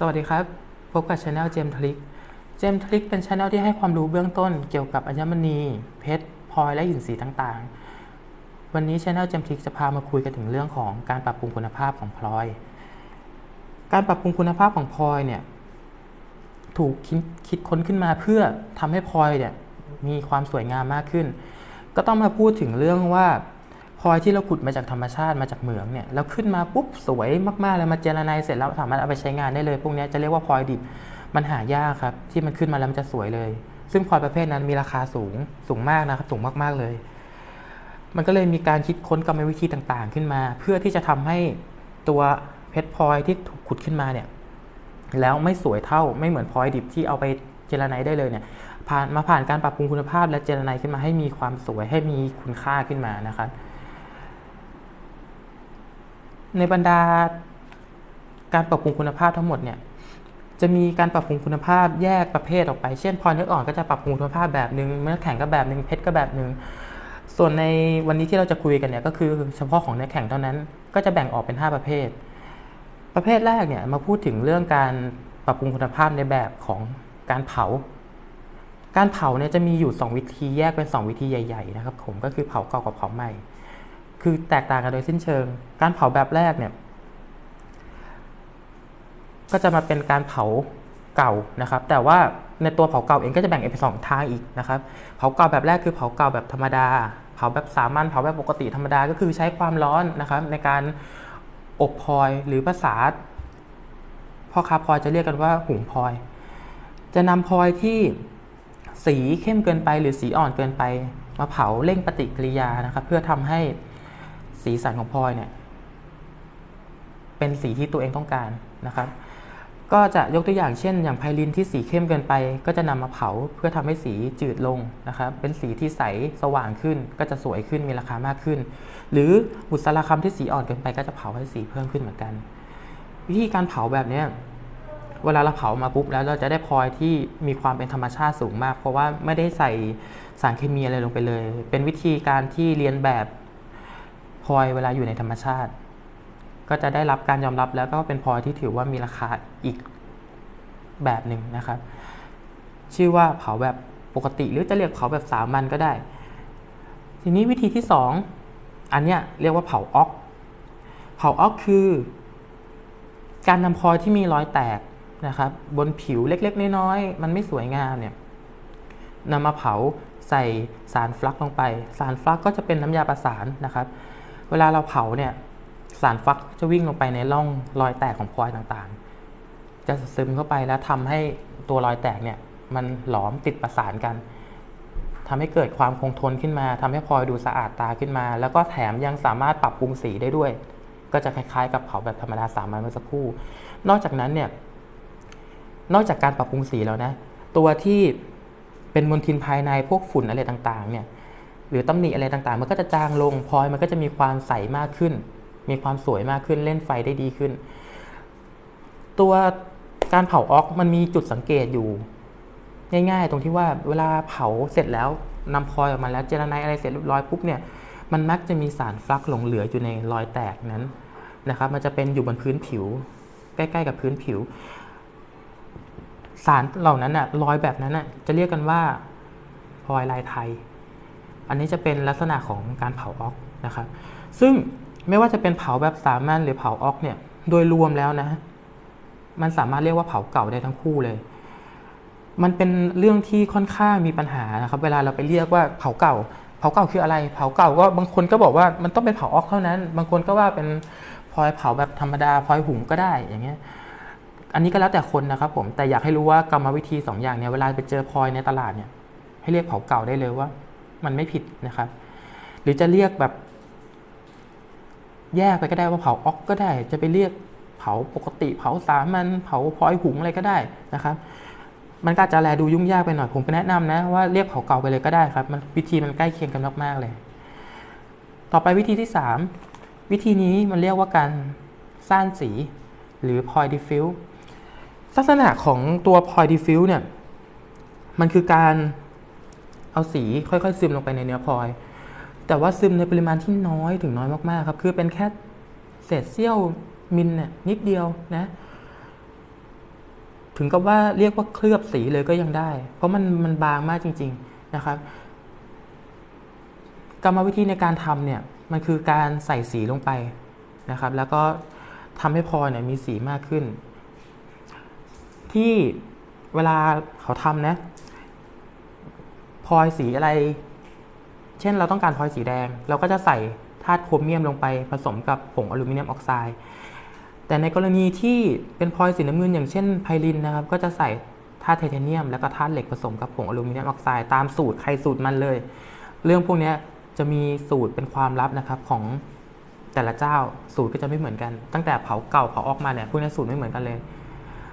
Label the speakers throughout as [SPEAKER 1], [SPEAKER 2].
[SPEAKER 1] สวัสดีครับ พบกับช anel เจมทริกเจมทริกเป็นช anel ที่ให้ความรู้เบื้องต้นเกี่ยวกับอัญมณี เพชรพลอยและหินสีต่างๆ วันนี้ช anel เจมทริกจะพามาคุยกันถึงเรื่องของการปรับปรุงคุณภาพของพลอย การปรับปรุงคุณภาพของพลอยเนี่ยถูกคิดคิดค้นขึ้นมาเพื่อทำให้พลอยเนี่ยมีความสวยงามมากขึ้น ก็ต้องมาพูดถึงเรื่องว่า พลอยที่เราขุดมาจากธรรมชาติมาจากเหมืองเนี่ยแล้วขึ้นมาปุ๊บสวยมากๆเลยมาเจรไนเสร็จแล้วสามารถเอาไปใช้งานได้เลย พวกนี้จะเรียกว่าพลอยดิบมันหายากครับ ที่มันขึ้นมาแล้วมันจะสวยเลย ซึ่งพลอยประเภทนั้นมีราคาสูงสูงมากนะครับ สูงมากๆเลย มันก็เลยมีการคิดค้นกรรมวิธีต่างๆ ขึ้นมา เพื่อที่จะทำให้ตัวเพชรพลอยที่ถูกขุดขึ้นมาเนี่ยแล้วไม่สวยเท่าไม่เหมือนพลอยดิบที่เอาไปเจรไนได้เลยเนี่ยผ่านมาผ่านการปรับปรุงคุณภาพและเจรไนขึ้นมาให้มีความสวยให้มีคุณค่าขึ้นมานะครับ ในบรรดาการปรับปรุงคุณภาพทั้งหมดเนี่ยจะมีการปรับปรุงคุณภาพแยกประเภทออกไป เช่น พอเนื้ออ่อนก็จะปรับปรุงคุณภาพแบบหนึ่งเนื้อแข็งก็แบบหนึ่งเพชรก็แบบหนึ่งส่วนในวันนี้ที่เราจะคุยกันเนี่ยก็คือเฉพาะของเนื้อแข็งเท่านั้น ก็จะแบ่งออกเป็น 5 ประเภท ประเภทแรกเนี่ยมาพูดถึงเรื่องการปรับปรุงคุณภาพในแบบของการเผา การเผาเนี่ยจะมีอยู่ 2 วิธีแยกเป็น 2 วิธีใหญ่ ๆ นะครับ ผมก็คือเผาเก่ากับเผาใหม่ คือแตกต่างกันโดยสิ้นเชิง การเผาแบบแรกเนี่ย ก็จะมาเป็นการเผาเก่านะครับ แต่ว่าในตัวเผาเก่าเองก็จะแบ่งเป็นสองทางอีกนะครับ เผาเก่าแบบแรกคือเผาเก่าแบบธรรมดา เผาแบบสามัญเผาแบบปกติธรรมดาก็คือใช้ความร้อนนะครับ ในการอบพลอยหรือภาษาพ่อค้าพลอยจะเรียกกันว่าหุงพลอย จะนำพลอยที่สีเข้มเกินไปหรือสีอ่อนเกินไป มาเผาเร่งปฏิกิริยานะครับ เพื่อทำให้ สีสันของพลอยเนี่ย เป็นสีที่ตัวเองต้องการนะครับ ก็จะยกตัวอย่างเช่น อย่างไพลินที่สีเข้มเกินไป ก็จะนำมาเผาเพื่อทำให้สีจืดลงนะครับ เป็นสีที่ใสสว่างขึ้น ก็จะสวยขึ้นมีราคามากขึ้น หรือบุษราคำที่สีอ่อนเกินไป ก็จะเผาให้สีเพิ่มขึ้นเหมือนกัน วิธีการเผาแบบเนี้ยเวลาเราเผามาปุ๊บแล้วเราจะได้พลอยที่มีความเป็นธรรมชาติสูงมาก เพราะว่าไม่ได้ใส่สารเคมีอะไรลงไปเลย เป็นวิธีการที่เรียนแบบ พลอยเวลาอยู่ในธรรมชาติ ก็จะได้รับการยอมรับแล้วก็เป็นพลอยที่ถือว่ามีราคาอีกแบบหนึ่งนะครับ ชื่อว่าเผาแบบปกติหรือจะเรียกเผาแบบสามัญก็ได้ ทีนี้วิธีที่สองอันเนี้ยเรียกว่าเผาออกเผาออกคือ การนำพลอยที่มีรอยแตกนะครับ บนผิวเล็กๆ น้อยๆมันไม่สวยงามเนี่ยนำมาเผาใส่สารฟลักลงไป สารฟลักก็จะเป็นน้ำยาประสานนะครับ เวลาเราเผาเนี่ยสารฟักจะวิ่งลงไปในร่องรอยแตกของพลอยต่างๆ จะซึมเข้าไปแล้วทำให้ตัวรอยแตกเนี่ยมันหลอมติดประสานกันทำให้เกิดความคงทนขึ้นมาทำให้พลอยดูสะอาดตาขึ้นมา แล้วก็แถมยังสามารถปรับปรุงสีได้ด้วย ก็จะคล้ายๆ กับเผาแบบธรรมดาสามัญเมื่อสักครู่ นอกจากนั้นเนี่ยนอกจากการปรับปรุงสีแล้วนะตัวที่เป็นมลทินภายในพวกฝุ่นอะไรต่างๆเนี่ย หรือตำหนิอะไรต่างๆ มันก็จะจางลงพลอยมันก็จะมีความใสมากขึ้น มีความสวยมากขึ้นเล่นไฟได้ดีขึ้น ตัวการเผาออกมันมีจุดสังเกตอยู่ ง่ายๆ ตรงที่ว่าเวลาเผาเสร็จแล้วนำพลอยออกมาแล้วเจรไนอะไรเสร็จเรียบร้อยปุ๊บเนี่ยมันมักจะมีสารฟลักหลงเหลืออยู่ในรอยแตกนั้นนะครับ มันจะเป็นอยู่บนพื้นผิว ใกล้ๆกับพื้นผิว สารเหล่านั้นน่ะรอยแบบนั้นน่ะจะเรียกกันว่าพลอยลายไทย อันนี้จะเป็นลักษณะของการเผาออกนะครับ ซึ่งไม่ว่าจะเป็นเผาแบบสามัญหรือเผาออกเนี่ย โดยรวมแล้วนะ มันสามารถเรียกว่าเผาเก่าได้ทั้งคู่เลย มันเป็นเรื่องที่ค่อนข้างมีปัญหานะครับ เวลาเราไปเรียกว่าเผาเก่า เผาเก่าคืออะไร เผาเก่าก็บางคนก็บอกว่ามันต้องเป็นเผาออกเท่านั้น บางคนก็ว่าเป็นพลอยเผาแบบธรรมดาพลอยหุงก็ได้อย่างเงี้ยอันนี้ก็แล้วแต่คนนะครับผมแต่อยากให้รู้ว่ากรรมวิธีสองอย่างเนี่ยเวลาไปเจอพลอยในตลาดเนี่ยให้เรียกเผาเก่าได้เลยว่า มันไม่ผิดนะครับ หรือจะเรียกแบบ แยกไปก็ได้ว่าเผาออกก็ได้ จะไปเรียกเผาปกติเผาสามัญเผาพลอยหุงอะไรก็ได้นะครับ มันก็จะแลดูยุ่งยากไปหน่อยผมก็แนะนำนะว่าเรียกเผาเก่าไปเลยก็ได้ครับ มันวิธีมันใกล้เคียงกันมากๆเลย ต่อไปวิธีที่สามวิธีนี้มันเรียกว่าการสร้างสี หรือพลอยดิฟิวลักษณะของตัวพลอยดิฟิวเนี่ยมันคือการ เอาสีค่อยๆ ซึมลงไปในเนื้อพลอย แต่ว่าซึมในปริมาณที่น้อยถึงน้อยมากๆครับ คือเป็นแค่เศษเสี้ยวมิลเนี่ยนิดเดียวนะ ถึงกับว่าเรียกว่าเคลือบสีเลยก็ยังได้ เพราะมันมันบางมากจริง ๆนะครับ กรรมวิธีในการทำเนี่ยมันคือการใส่สีลงไปนะครับ แล้วก็ทำให้พลอยเนี่ยมีสีมากขึ้น ที่เวลาเขาทำนะ พลอยสีอะไร เช่นเราต้องการพลอยสีแดง เราก็จะใส่ธาตุโครเมียมลงไปผสมกับผงอลูมิเนียมออกไซด์ แต่ในกรณีที่เป็นพลอยสีน้ำเงินอย่างเช่นไพลินนะครับ ก็จะใส่ธาตุไทเทเนียม แล้วก็ธาตุเหล็กผสมกับผงอลูมิเนียมออกไซด์ตามสูตรใครสูตรมันเลย เรื่องพวกนี้จะมีสูตรเป็นความลับนะครับของแต่ละเจ้าสูตรก็จะไม่เหมือนกัน ตั้งแต่เผาเก่าเผาออกมาเนี่ยพวกนี้สูตรไม่เหมือนกันเลย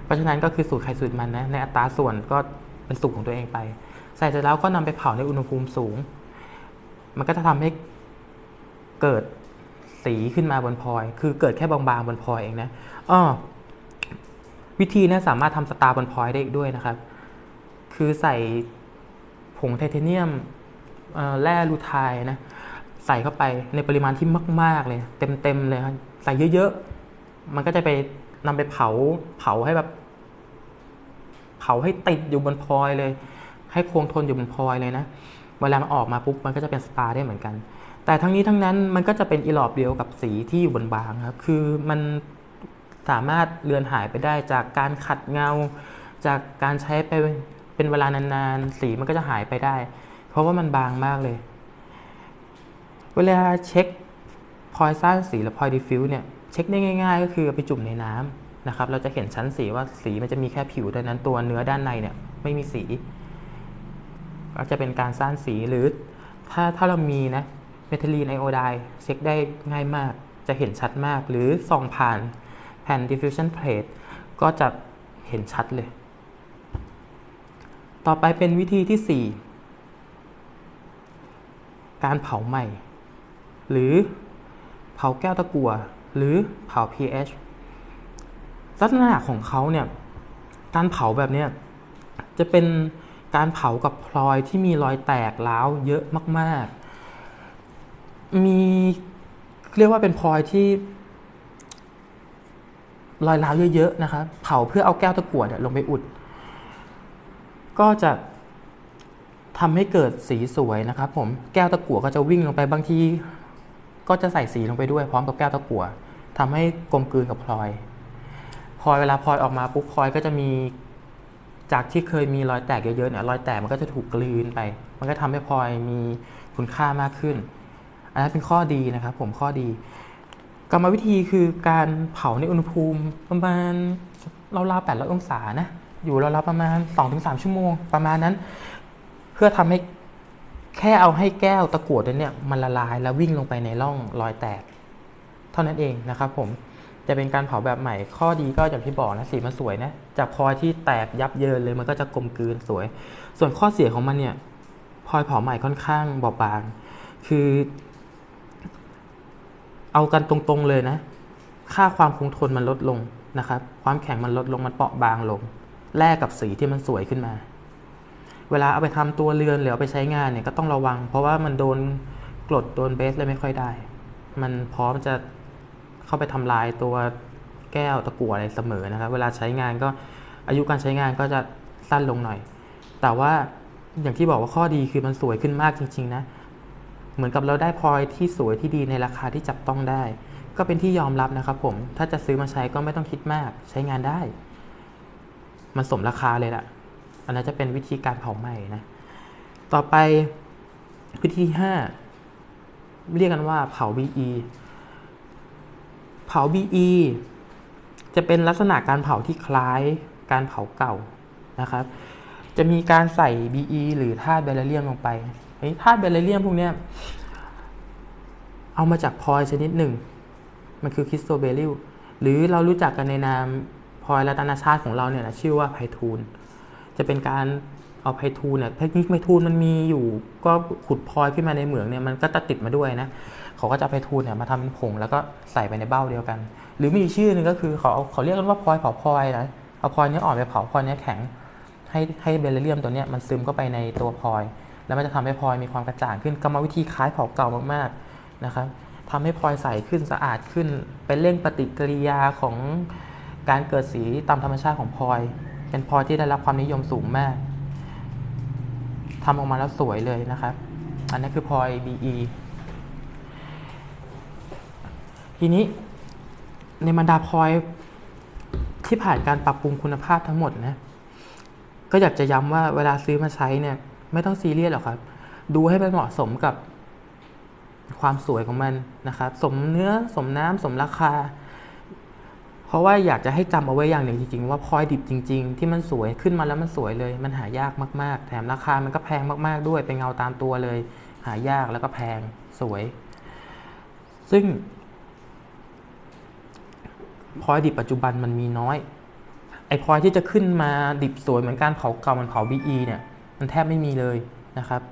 [SPEAKER 1] เพราะฉะนั้นก็คือสูตรใครสูตรมันนะในอัตราส่วนก็เป็นสูตรของตัวเองไป ใส่เสร็จแล้วก็นำไปเผาในอุณหภูมิสูง มันก็จะทำให้เกิดสีขึ้นมาบนพลอย คือเกิดแค่บางๆบนพลอยเองนะอ้อวิธีนี้สามารถทำสตาร์บนพลอยได้อีกด้วยนะครับ คือใส่ผงไทเทเนียมแร่ลูไทายนะ ใส่เข้าไปในปริมาณที่มาก ๆ เลย เต็ม ๆ เลยใส่เยอะ ๆ มันก็จะไปนำไปเผาเผาให้แบบ เผาให้ติดอยู่บนพลอยเลย ให้คงทนอยู่บนพลอยเลยนะ เวลามันออกมาปุ๊บมันก็จะเป็นสตาร์ได้เหมือนกัน แต่ทั้งนี้ทั้งนั้นมันก็จะเป็นอีหลอบเดียวกับสีที่อยู่บนบางครับ คือมันสามารถเลือนหายไปได้จากการขัดเงา จากการใช้ไปเป็นเวลานานๆ สีมันก็จะหายไปได้ เพราะว่ามันบางมากเลย เวลาเช็คพลอยซ่านสีและพลอยดิฟิวเนี่ยเช็คได้ง่าย ๆ ก็คือเอาไปจุ่มในน้ำนะครับ เราจะเห็นชั้นสีว่าสีมันจะมีแค่ผิวเท่านั้นตัวเนื้อด้านในเนี่ยไม่มีสี ก็จะเป็นการสร้างสีหรือ ถ้าถ้าเรามีนะเมทิลีนไอโอไดเช็คได้ง่ายมากจะเห็นชัดมากหรือส่องผ่านแผ่น diffusion plate ก็จะเห็นชัดเลย ต่อไปเป็นวิธีที่ 4 การเผาใหม่ หรือเผาแก้วตะกั่วหรือเผา pH ลักษณะของเขาเนี่ย การเผาแบบเนี้ยจะเป็น การเผากับพลอยที่มีรอยแตกร้าวเยอะมาก ๆ มีเรียกว่าเป็นพลอยที่รอยร้าวเยอะ ๆ นะครับ เผาเพื่อเอาแก้วตะกั่วเนี่ยลงไปอุด ก็จะทำให้เกิดสีสวยนะครับ ผม แก้วตะกั่วก็จะวิ่งลงไปบางที ก็จะใส่สีลงไปด้วยพร้อมกับแก้วตะกั่วทำให้กลมกลืนกับพลอย พลอยเวลาพลอยออกมาปุ๊บพลอยก็จะมี จากที่เคยมีรอยแตกเยอะๆเนี่ยรอยแตกมันก็จะถูกกลืนไป มันก็ทำให้พลอยมีคุณค่ามากขึ้น อันนั้นเป็นข้อดีนะครับ ผมข้อดี กรรมวิธีคือการเผาในอุณหภูมิประมาณราวๆ800องศานะ อยู่ราวๆประมาณ2-3ชั่วโมงประมาณนั้น เพื่อทำให้แค่เอาให้แก้วตะกั่วเนี่ยมันละลายแล้ววิ่งลงไปในร่องรอยแตก เท่านั้นเองนะครับผมจะเป็นการเผาแบบใหม่ข้อดีก็อย่างที่บอกนะสีมันสวยนะ จากพลอยที่แตกยับเยินเลยมันก็จะกลมกลืนสวย ส่วนข้อเสียของมันเนี่ยพลอยเผาใหม่ค่อนข้างบอบบาง คือ เอากันตรงๆเลยนะ ค่าความคงทนมันลดลงนะครับ ความแข็งมันลดลงมันเปราะบางลง แลกกับสีที่มันสวยขึ้นมา เวลาเอาไปทำตัวเรือนหรือเอาไปใช้งานเนี่ยก็ต้องระวัง เพราะว่ามันโดนกรดโดนเบสเลยไม่ค่อยได้ มันพร้อมจะเข้าไปทำลายตัว แก้วตะกั่วอะไรเสมอนะครับ เวลาใช้งานก็อายุการใช้งานก็จะสั้นลงหน่อย แต่ว่าอย่างที่บอกว่าข้อดีคือมันสวยขึ้นมากจริง ๆ นะ เหมือนกับเราได้พลอยที่สวยที่ดีในราคาที่จับต้องได้ ก็เป็นที่ยอมรับนะครับผม ถ้าจะซื้อมาใช้ก็ไม่ต้องคิดมากใช้งานได้ มันสมราคาเลยล่ะ อันนั้นจะเป็นวิธีการเผาไหม้นะ ต่อไปวิธีห้าเรียกกันว่าเผา BE เผา BE จะเป็นลักษณะการเผาที่คล้ายการเผาเก่านะครับ จะมีการใส่ BE หรือธาตุเบลเรียมลงไปไอ้ธาตุเบลเรียมพวกเนี้ยเอามาจากพลอยชนิดหนึ่ง มันคือคริสโตเบลิลหรือเรารู้จักกันในนามพลอยรัตนชาติของเราเนี่ยนะชื่อว่าไพทูลจะเป็นการเอาไพทูลเนี่ยเทคนิคไพทูลมันมีอยู่ ก็ขุดพลอยขึ้นมาในเหมืองเนี่ยมันก็จะติดมาด้วยนะ เขาก็จะไพทูลเนี่ยมาทำเป็นผงแล้วก็ใส่ไปในเบ้าเดียวกัน หรือมีชื่อหนึ่งก็คือเขาเขาเรียกกันว่าพลอยเผาพลอยนะเอาพลอยเนี้ยอ่อนไปเผาพลอยเนี้ยแข็ง ให้ให้เบลเลียมตัวเนี้ยมันซึมเข้าไปในตัวพลอย แล้วมันจะทำให้พลอยมีความกระจ่างขึ้นกรรมวิธีคล้ายเผาเก่ามากๆนะครับทำให้พลอยใสขึ้นสะอาดขึ้น เป็นเร่งปฏิกิริยาของการเกิดสีตามธรรมชาติของพลอย เป็นพลอยที่ได้รับความนิยมสูงมากทำออกมาแล้วสวยเลยนะครับ อันนี้คือพลอย BE ทีนี้ในบรรดาพลอยที่ผ่านการปรับปรุงคุณภาพทั้งหมดนะ ก็อยากจะย้ำว่าเวลาซื้อมาใช้เนี่ย ไม่ต้องซีเรียสหรอกครับ ดูให้มันเหมาะสมกับความสวยของมันนะครับ สมเนื้อสมน้ำสมราคา เพราะว่าอยากจะให้จำเอาไว้อย่างหนึ่งจริงๆ ว่าพลอยดิบจริง ๆ ที่มันสวยขึ้นมาแล้วมันสวยเลย มันหายากมากๆ แถมราคามันก็แพงมากๆด้วยเป็นเงาตามตัวเลย หายากแล้วก็แพงสวย ซึ่ง พลอยดิบปัจจุบันมันมีน้อย ไอ้พลอยที่จะขึ้นมาดิบสวยเหมือนการเผาเก่าเหมันเผา BE เนี่ย มันแทบไม่มีเลยนะครับ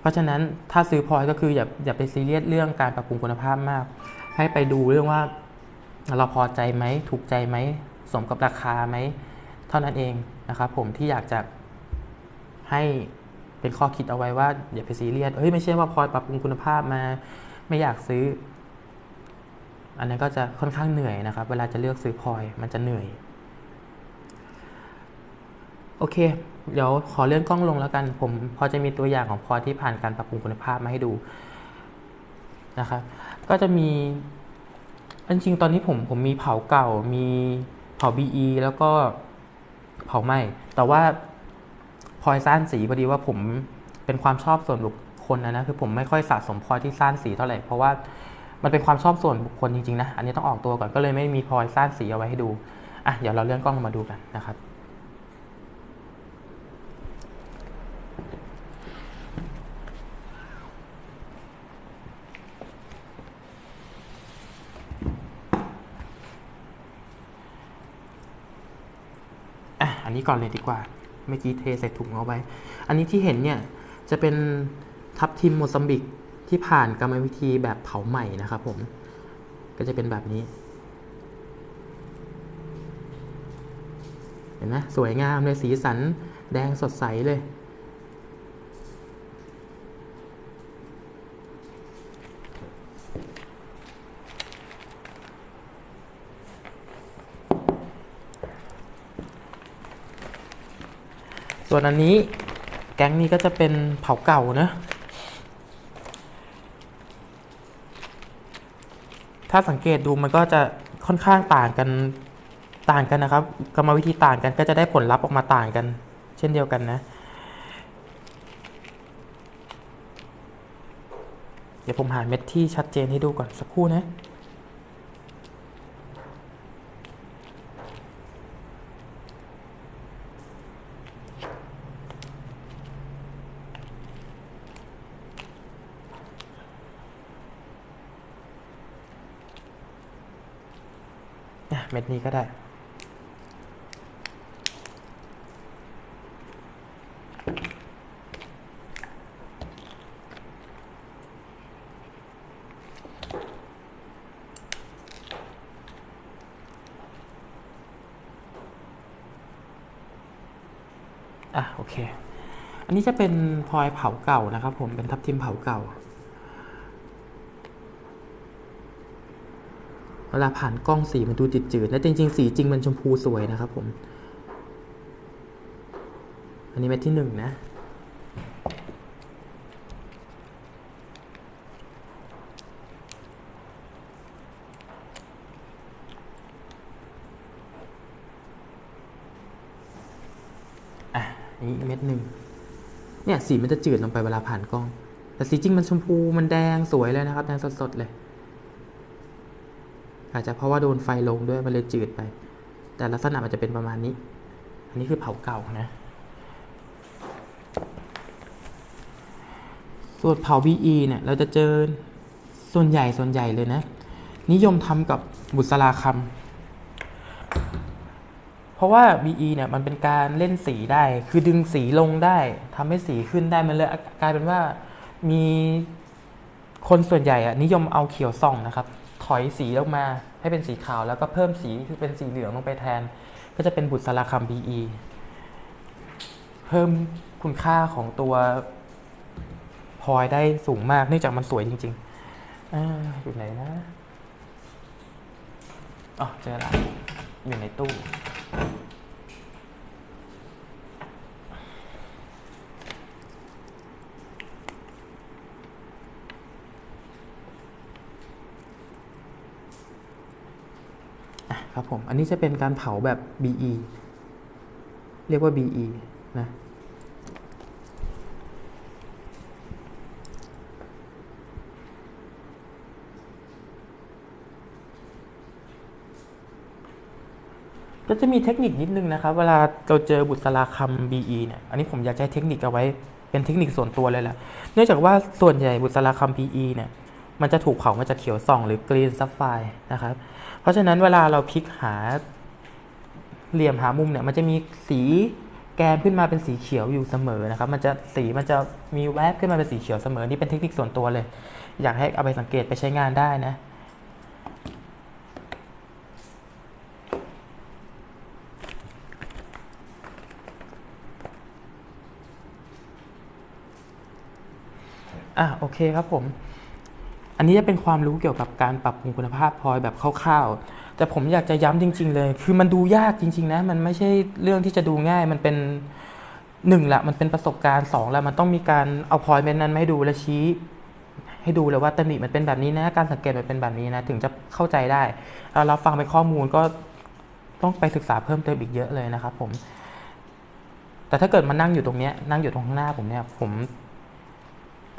[SPEAKER 1] เพราะฉะนั้นถ้าซื้อพลอยก็คืออย่าอย่าไปซีเรียสเรื่องการปรับปรุงคุณภาพมาก ให้ไปดูเรื่องว่าเราพอใจไหม ถูกใจไหม สมกับราคาไหม เท่านั้นเองนะครับผมที่อยากจะให้เป็นข้อคิดเอาไว้ว่าอย่าไปซีเรียสเฮ้ยไม่ใช่ว่าพลอยปรับปรุงคุณภาพมา ไม่อยากซื้อ อันนั้นก็จะค่อนข้างเหนื่อยนะครับ เวลาจะเลือกซื้อพลอยมันจะเหนื่อย โอเค เดี๋ยวขอเลื่อนกล้องลงแล้วกัน ผมพอจะมีตัวอย่างของพลอยที่ผ่านการปรับปรุงคุณภาพมาให้ดูนะครับ ก็จะมีจริงตอนนี้ผมผมมีเผาเก่า มีเผา BE แล้วก็เผาไหม้แต่ว่าพลอยซ่านสีพอดีว่าผมเป็นความชอบส่วนบุคคลนะนะคือผมไม่ค่อยสะสมพลอยที่ซ่านสีเท่าไหร่เพราะว่า มันเป็นความชอบส่วนบุคคลจริงๆนะ อันนี้ต้องออกตัวก่อนก็เลยไม่มีพลอยซ่านสีเอาไว้ให้ดู อะ เดี๋ยวเราเลื่อนกล้องมาดูกันนะครับ อะ อันนี้ก่อนเลยดีกว่า เมื่อกี้เทใส่ถุงเอาไว้ อันนี้ที่เห็นเนี่ยจะเป็นทับทิมโมซัมบิก ที่ผ่านกรรมวิธีแบบเผาใหม่นะครับผมก็จะเป็นแบบนี้ เห็นไหมสวยงามเลยสีสันแดงสดใสเลย ส่วนอันนี้แก๊งนี้ก็จะเป็นเผาเก่านะ ถ้าสังเกตดูมันก็จะค่อนข้างต่างกันต่างกันนะครับ กรรมวิธีต่างกันก็จะได้ผลลัพธ์ออกมาต่างกัน เช่นเดียวกันนะ เดี๋ยวผมหาเม็ดที่ชัดเจนให้ดูก่อนสักครู่นะ ม็ดนี้ก็ได้ อะ โอเค อันนี้จะเป็นพลอยเผาเก่านะครับผมเป็นทับทิมเผาเก่า เวลาผ่านกล้องสีมันดูจืดๆและจริงๆสีจริงมันชมพูสวยนะครับผม อันนี้เม็ดที่หนึ่งนะ อะนี่เม็ดหนึ่งเนี่ยสีมันจะจืดลงไปเวลาผ่านกล้อง แต่สีจริงมันชมพูมันแดงสวยเลยนะครับแดงสดๆเลย อาจจะเพราะว่าโดนไฟลงด้วยมันเลยจืดไป แต่ลักษณะมันจะเป็นประมาณนี้ อันนี้คือเผาเก่านะ ส่วนเผา BE เนี่ยเราจะเจอส่วนใหญ่ส่วนใหญ่เลยนะ นิยมทำกับบุษราคำเพราะว่า BE เนี่ยมันเป็นการเล่นสีได้ คือดึงสีลงได้ทำให้สีขึ้นได้มันเลยกลายเป็นว่ามีคนส่วนใหญ่อะนิยมเอาเขียวส่องนะครับ ถอยสีลงมาให้เป็นสีขาวแล้วก็เพิ่มสีคือเป็นสีเหลืองลงไปแทน ก็จะเป็นบุตรสาคำ BE เพิ่มคุณค่าของตัวพลอยได้สูงมากเนื่องจากมันสวยจริงๆออยู่ไหนนะ อ๋อ เจอแล้วอยู่ในตู้ ครับผม อันนี้จะเป็นการเผาแบบ BE เรียกว่า BE นะ ก็จะมีเทคนิคนิดนึงนะครับ เวลาเราเจอบุษราคำ BE เนี่ย อันนี้ผมอยากใช้เทคนิคเอาไว้เป็นเทคนิคส่วนตัวเลยแหละ เนื่องจากว่าส่วนใหญ่บุษราคำ BE เนี่ย มันจะถูกเผามาจากเขียวส่อง หรือกรีนซัฟไฟนะครับ เพราะฉะนั้นเวลาเราพลิกหาเหลี่ยมหามุมเนี่ย มันจะมีสีแกนขึ้นมาเป็นสีเขียวอยู่เสมอนะครับ มันจะสีมันจะมีแวบขึ้นมาเป็นสีเขียวเสมอ นี่เป็นเทคนิคส่วนตัวเลย อยากให้เอาไปสังเกตไปใช้งานได้นะอะโอเคครับผม อันนี้จะเป็นความรู้เกี่ยวกับการปรับปรุงคุณภาพพลอยแบบคร่าวๆ แต่ผมอยากจะย้ำจริง ๆ เลย คือมันดูยากจริง ๆ นะ มันไม่ใช่เรื่องที่จะดูง่าย มันเป็นหนึ่งละมันเป็นประสบการณ์สองละมันต้องมีการเอาพลอยเมนนั้นมาดูและชี้ให้ดูเลยว่าตำหนิมันเป็นแบบนี้นะ การสังเกตมันเป็นแบบนี้นะ ถึงจะเข้าใจได้ เราฟังเป็นข้อมูลก็ต้องไปศึกษาเพิ่มเติมอีกเยอะเลยนะครับผม แต่ถ้าเกิดมานั่งอยู่ตรงนี้นั่งอยู่ตรงข้างหน้าผมเนี่ย ผม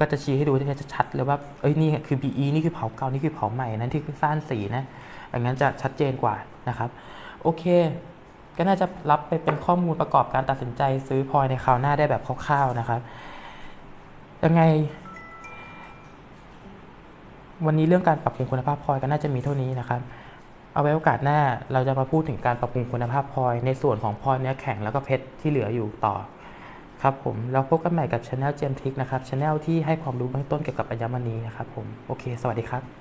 [SPEAKER 1] ก็จะชี้ให้ดูได้ชัดเลยว่าเอ้ยนี่คือ PE นี่คือเผาเก่านี่คือเผาใหม่นั่นที่คือซ่านสีนะอย่างนั้นจะชัดเจนกว่านะครับ โอเค ก็น่าจะรับไปเป็นข้อมูลประกอบการตัดสินใจซื้อพลอยในคราวหน้าได้แบบคร่าวๆนะครับ ยังไง วันนี้เรื่องการปรับปรุงคุณภาพพลอยก็น่าจะมีเท่านี้นะครับเอาไว้โอกาสหน้าเราจะมาพูดถึงการปรับปรุงคุณภาพพลอยในส่วนของพลอยเนื้อแข็งแล้วก็เพชรที่เหลืออยู่ต่อ ครับผมแล้วพบกันใหม่กับช anel เจมทิกนะครับช anel ที่ให้ความรู้เบื้องต้นเกี่ยวกับอัญมณีนะครับผม โอเค สวัสดีครับ